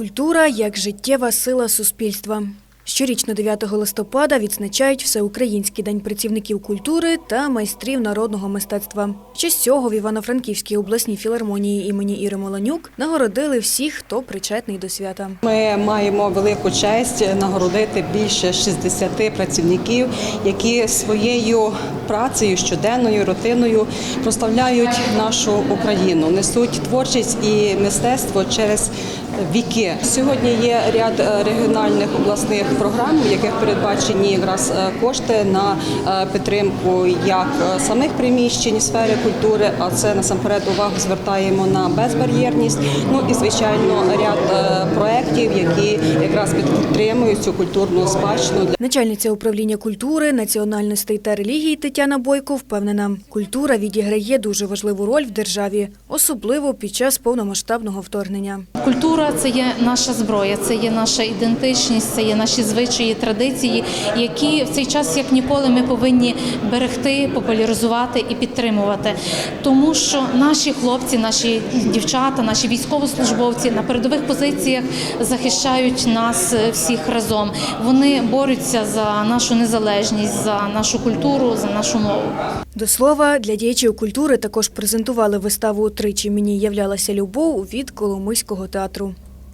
Культура як життєва сила суспільства. Щорічно 9 листопада відзначають Всеукраїнський день працівників культури та майстрів народного мистецтва. Ще з цього в Івано-Франківській обласній філармонії імені Іри Моланюк нагородили всіх, хто причетний до свята. Ми маємо велику честь нагородити більше 60 працівників, які своєю працею, щоденною рутиною прославляють нашу Україну, несуть творчість і мистецтво через віки. Сьогодні є ряд е, регіональних обласних програм, в яких передбачені якраз е, кошти на е, підтримку як самих приміщень сфери культури, а це насамперед увагу звертаємо на безбар'єрність. Ну і звичайно ряд проєктів, які якраз підтримують цю культурну спадщину. Начальниця управління культури, національностей та релігії Тетяна Бойко впевнена, культура відіграє дуже важливу роль в державі, особливо під час повномасштабного вторгнення. Культура це є наша зброя, це є наша ідентичність, це є наші звичаї, традиції, які в цей час як ніколи ми повинні берегти, популяризувати і підтримувати. Тому що наші хлопці, наші дівчата, наші військовослужбовці на передових позиціях захищають нас е, всіх разом. Вони борються за нашу незалежність, за нашу культуру, за нашу мову. До слова, для діячів культури також презентували виставу «Тричі мені являлася любов» від Коломийського театру.